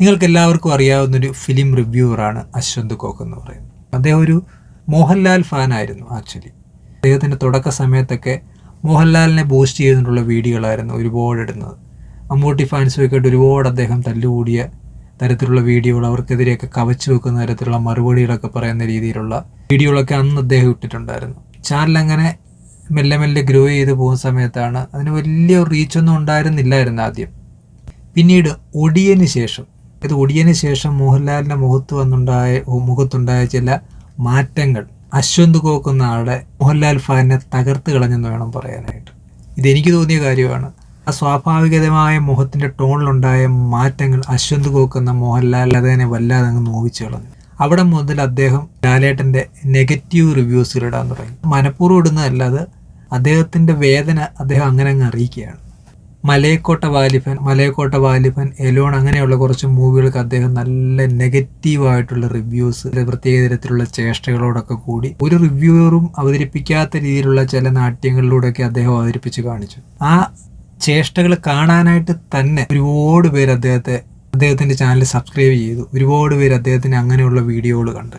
നിങ്ങൾക്ക് എല്ലാവർക്കും അറിയാവുന്നൊരു ഫിലിം റിവ്യൂവറാണ് അശ്വന്ത് കോക്ക് എന്ന് പറയുന്നത്. അദ്ദേഹം ഒരു മോഹൻലാൽ ഫാനായിരുന്നു ആക്ച്വലി അദ്ദേഹത്തിന്റെ തുടക്ക സമയത്തൊക്കെ മോഹൻലാലിനെ ബൂസ്റ്റ് ചെയ്തിട്ടുള്ള വീഡിയോകളായിരുന്നു ഒരുപാട് ഇടുന്നത്. മമ്മൂട്ടി ഫാൻസുമൊക്കെ ഒരുപാട് അദ്ദേഹം തല്ലുകൂടിയ തരത്തിലുള്ള വീഡിയോകൾ അവർക്കെതിരെയൊക്കെ കവച്ചു വെക്കുന്ന തരത്തിലുള്ള മറുപടികളൊക്കെ പറയുന്ന രീതിയിലുള്ള വീഡിയോകളൊക്കെ അന്ന് അദ്ദേഹം ഇട്ടിട്ടുണ്ടായിരുന്നു. ചാനൽ അങ്ങനെ മെല്ലെ മെല്ലെ ഗ്രോ ചെയ്ത് പോകുന്ന സമയത്താണ് അതിന് വലിയ റീച്ചൊന്നും ഉണ്ടായിരുന്നില്ലായിരുന്നു ആദ്യം. പിന്നീട് ഒടിയന് ശേഷം ഇത് ഒടിയന് ശേഷം മോഹൻലാലിന്റെ മുഖത്ത് വന്നുണ്ടായ മുഖത്തുണ്ടായ ചില മാറ്റങ്ങൾ അശ്വന്ത് കോക്കുന്ന ആളുടെ മോഹൻലാൽ ഫാനിനെ തകർത്ത് കളഞ്ഞെന്ന് വേണം പറയാനായിട്ട്. ഇതെനിക്ക് തോന്നിയ കാര്യമാണ്. ആ സ്വാഭാവികതമായ മുഖത്തിന്റെ ടോണിലുണ്ടായ മാറ്റങ്ങൾ അശ്വന്ത് കോക്കുന്ന മോഹൻലാൽ അതിനെ വല്ലാതെ അങ്ങ് നോവിച്ചു കളഞ്ഞു. അവിടെ മുതൽ അദ്ദേഹം ലാലേട്ടന്റെ നെഗറ്റീവ് റിവ്യൂസിൽ ഇടാൻ തുടങ്ങി. മനഃപൂർവം ഇടുന്നതല്ല അത് അദ്ദേഹത്തിന്റെ വേദന അദ്ദേഹം അങ്ങനെ അങ്ങ് അറിയിക്കുകയാണ്. മലയക്കോട്ട വാലിഫൻ മലയക്കോട്ട വാലിഫൻ എലോൺ അങ്ങനെയുള്ള കുറച്ച് മൂവികൾക്ക് അദ്ദേഹം നല്ല നെഗറ്റീവായിട്ടുള്ള റിവ്യൂസ് പ്രത്യേക തരത്തിലുള്ള ചേഷ്ടകളോടൊക്കെ കൂടി ഒരു റിവ്യൂവറും അവതരിപ്പിക്കാത്ത രീതിയിലുള്ള ചില നാട്യങ്ങളിലൂടെയൊക്കെ അദ്ദേഹം അവതരിപ്പിച്ച് കാണിച്ചു. ആ ചേഷ്ടകൾ കാണാനായിട്ട് തന്നെ ഒരുപാട് പേര് അദ്ദേഹത്തെ അദ്ദേഹത്തിന്റെ ചാനൽ സബ്സ്ക്രൈബ് ചെയ്തു. ഒരുപാട് പേര് അദ്ദേഹത്തിന് അങ്ങനെയുള്ള വീഡിയോകൾ കണ്ട്.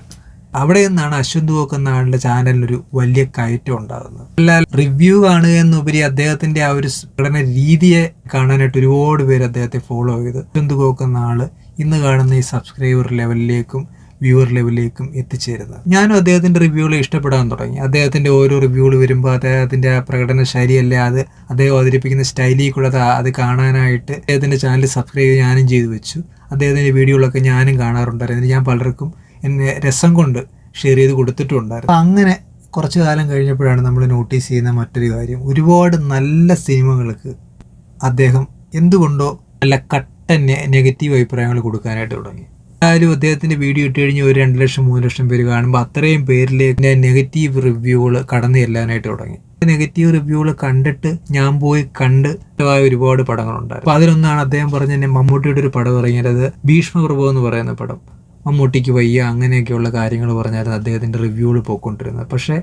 അവിടെ നിന്നാണ് അശ്വന്ത് കോക്ക് എന്ന ആളുടെ ചാനലിനൊരു വലിയ കയറ്റം ഉണ്ടാകുന്നത്. അല്ല റിവ്യൂ കാണുക എന്നുപരി അദ്ദേഹത്തിന്റെ ആ ഒരു പഠന രീതിയെ കാണാനായിട്ട് ഒരുപാട് പേര് അദ്ദേഹത്തെ ഫോളോ ചെയ്ത്. അശ്വന്ത് കോക്ക് എന്ന ആൾ ഇന്ന് കാണുന്ന ഈ സബ്സ്ക്രൈബർ ലെവലിലേക്കും വ്യൂവർ ലെവലിലേക്കും എത്തിച്ചേരുന്നത്. ഞാനും അദ്ദേഹത്തിന്റെ റിവ്യൂകൾ ഇഷ്ടപ്പെടാൻ തുടങ്ങി. അദ്ദേഹത്തിന്റെ ഓരോ റിവ്യൂകൾ വരുമ്പോൾ അദ്ദേഹത്തിന്റെ ആ പ്രകടന ശൈലിയല്ല അത്? അദ്ദേഹം അവതരിപ്പിക്കുന്ന സ്റ്റൈലിൽ കൂടെ അത് കാണാനായിട്ട് അദ്ദേഹത്തിന്റെ ചാനൽ സബ്സ്ക്രൈബ് ഞാനും ചെയ്തു വെച്ചു. അദ്ദേഹത്തിന്റെ വീഡിയോകളൊക്കെ ഞാനും കാണാറുണ്ടായിരുന്നു. ഞാൻ പലർക്കും എന്നെ രസം കൊണ്ട് ഷെയർ ചെയ്ത് കൊടുത്തിട്ടുണ്ടായിരുന്നു. അങ്ങനെ കുറച്ച് കാലം കഴിഞ്ഞപ്പോഴാണ് നമ്മൾ നോട്ടീസ് ചെയ്യുന്ന മറ്റൊരു കാര്യം. ഒരുപാട് നല്ല സിനിമകൾക്ക് അദ്ദേഹം എന്തുകൊണ്ടോ നല്ല കട്ട നെഗറ്റീവ് അഭിപ്രായങ്ങൾ കൊടുക്കാനായിട്ട് തുടങ്ങി. എന്തായാലും അദ്ദേഹത്തിന്റെ വീഡിയോ ഇട്ട് കഴിഞ്ഞ് ഒരു രണ്ട് ലക്ഷം മൂന്ന് ലക്ഷം പേര് കാണുമ്പോൾ അത്രയും പേരിലേക്ക് നെഗറ്റീവ് റിവ്യൂകൾ കടന്നു ചെല്ലാനായിട്ട് തുടങ്ങി. നെഗറ്റീവ് റിവ്യൂകൾ കണ്ടിട്ട് ഞാൻ പോയി കണ്ട് ഇഷ്ടമായ ഒരുപാട് പടങ്ങളുണ്ടായിരുന്നു. അപ്പോൾ അതിലൊന്നാണ് അദ്ദേഹം പറഞ്ഞ തന്നെ മമ്മൂട്ടിയുടെ ഒരു പടം ഇറങ്ങിയത് ഭീഷ്മപ്രഭു എന്ന് പറയുന്ന പടം. മമ്മൂട്ടിക്ക് വയ്യ അങ്ങനെയൊക്കെയുള്ള കാര്യങ്ങൾ പറഞ്ഞായിരുന്നു അദ്ദേഹത്തിന്റെ റിവ്യൂകൾ പോയിക്കൊണ്ടിരുന്നത്. പക്ഷേ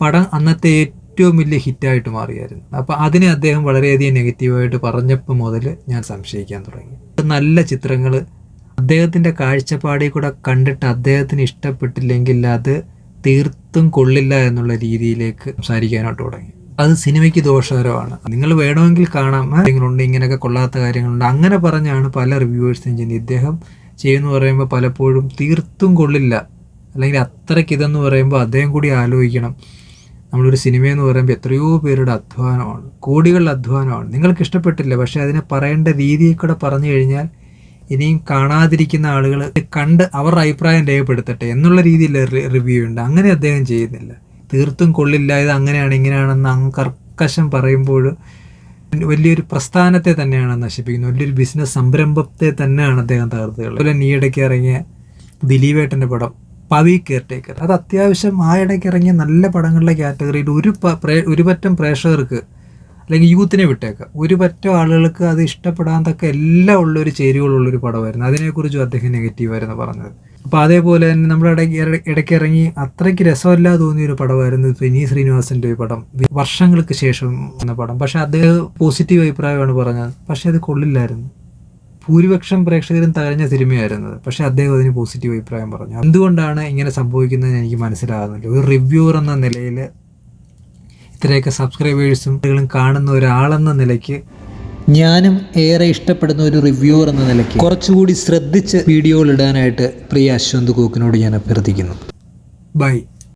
പടം അന്നത്തെ ഏറ്റവും വലിയ ഹിറ്റായിട്ട് മാറിയായിരുന്നു. അപ്പോൾ അതിനെ അദ്ദേഹം വളരെയധികം നെഗറ്റീവായിട്ട് പറഞ്ഞപ്പോൾ മുതൽ ഞാൻ സംശയിക്കാൻ തുടങ്ങി. നല്ല ചിത്രങ്ങൾ അദ്ദേഹത്തിന്റെ കാഴ്ചപ്പാടിൽ കൂടെ കണ്ടിട്ട് അദ്ദേഹത്തിന് ഇഷ്ടപ്പെട്ടില്ലെങ്കിൽ അത് തീർത്തും കൊള്ളില്ല എന്നുള്ള രീതിയിലേക്ക് സംസാരിക്കാനായിട്ട് തുടങ്ങി. അത് സിനിമയ്ക്ക് ദോഷകരമാണ്. നിങ്ങൾ വേണമെങ്കിൽ കാണാം കാര്യങ്ങളുണ്ട് ഇങ്ങനെയൊക്കെ കൊള്ളാത്ത കാര്യങ്ങളുണ്ട്. അങ്ങനെ പറഞ്ഞാണ് പല റിവ്യൂവേഴ്സും ചെയ്യുന്നത് ഇദ്ദേഹം ചെയ്യുന്ന പറയുമ്പോൾ പലപ്പോഴും തീർത്തും കൊള്ളില്ല. അല്ലെങ്കിൽ അത്രയ്ക്ക് ഇതെന്ന് പറയുമ്പോൾ അദ്ദേഹം കൂടി ആലോചിക്കണം. നമ്മളൊരു സിനിമയെന്ന് പറയുമ്പോൾ എത്രയോ പേരുടെ അധ്വാനമാണ്. കോടികളുടെ അധ്വാനമാണ്. നിങ്ങൾക്ക് ഇഷ്ടപ്പെട്ടില്ല പക്ഷേ അതിനെ പറയേണ്ട രീതിയിൽ കൂടെ പറഞ്ഞു കഴിഞ്ഞാൽ ഇനിയും കാണാതിരിക്കുന്ന ആളുകൾ കണ്ട് അവരുടെ അഭിപ്രായം രേഖപ്പെടുത്തട്ടെ എന്നുള്ള രീതിയിൽ റിവ്യൂ ഉണ്ട്. അങ്ങനെ അദ്ദേഹം ചെയ്യുന്നില്ല. തീർത്തും കൊള്ളില്ല ഇത് അങ്ങനെയാണ് ഇങ്ങനെയാണെന്ന് അങ്ങ് കർക്കശം പറയുമ്പോൾ വലിയൊരു പ്രസ്ഥാനത്തെ തന്നെയാണ് നശിപ്പിക്കുന്നത്. വലിയൊരു ബിസിനസ് സംരംഭത്തെ തന്നെയാണ് അദ്ദേഹം തകർത്തുകൾ അതുപോലെ നീ ഇടയ്ക്ക് ഇറങ്ങിയ ദിലീപേട്ടന്റെ പടം പവി കെയർടേക്കർ അത് അത്യാവശ്യം ആ ഇടയ്ക്ക് ഇറങ്ങിയ നല്ല പടങ്ങളുടെ കാറ്റഗറിയിൽ ഒരു ഒരു പറ്റം പ്രേക്ഷകർക്ക് അല്ലെങ്കിൽ യൂത്തിനെ വിട്ടേക്കുക ഒരു പറ്റം ആളുകൾക്ക് അത് ഇഷ്ടപ്പെടാൻ തക്ക എല്ലാം ഉള്ളൊരു ചേരുവകളുള്ളൊരു പടമായിരുന്നു. അതിനെക്കുറിച്ചും അദ്ദേഹം നെഗറ്റീവായിരുന്നു പറഞ്ഞത്. അപ്പോൾ അതേപോലെ തന്നെ നമ്മുടെ ഇടയ്ക്ക് ഇടയ്ക്ക് ഇറങ്ങി അത്രയ്ക്ക് രസമല്ല തോന്നിയ ഒരു പടമായിരുന്നു വിനീത് ഒരു പടം. വർഷങ്ങൾക്ക് ശേഷം വന്ന പടം. പക്ഷേ അദ്ദേഹം പോസിറ്റീവ് അഭിപ്രായമാണ് പറഞ്ഞത്. പക്ഷേ അത് കൊള്ളില്ലായിരുന്നു. ഭൂരിപക്ഷം പ്രേക്ഷകരും തകഞ്ഞ സിനിമയായിരുന്നത് പക്ഷേ അദ്ദേഹം അതിന് പോസിറ്റീവ് അഭിപ്രായം പറഞ്ഞു. എന്തുകൊണ്ടാണ് ഇങ്ങനെ സംഭവിക്കുന്നത് എനിക്ക് മനസ്സിലാകുന്നില്ല. ഒരു റിവ്യൂവർ എന്ന നിലയിൽ ഇത്രയൊക്കെ സബ്സ്ക്രൈബേഴ്സും കാണുന്ന ഒരാളെന്ന നിലയ്ക്ക് ഞാനും ഏറെ ഇഷ്ടപ്പെടുന്ന ഒരു റിവ്യൂവർ എന്ന നിലയ്ക്ക് കുറച്ചുകൂടി ശ്രദ്ധിച്ച് വീഡിയോകൾ ഇടാനായിട്ട് പ്രിയ അശ്വന്ത് കോക്കിനോട് ഞാൻ അഭ്യർത്ഥിക്കുന്നു. ബൈ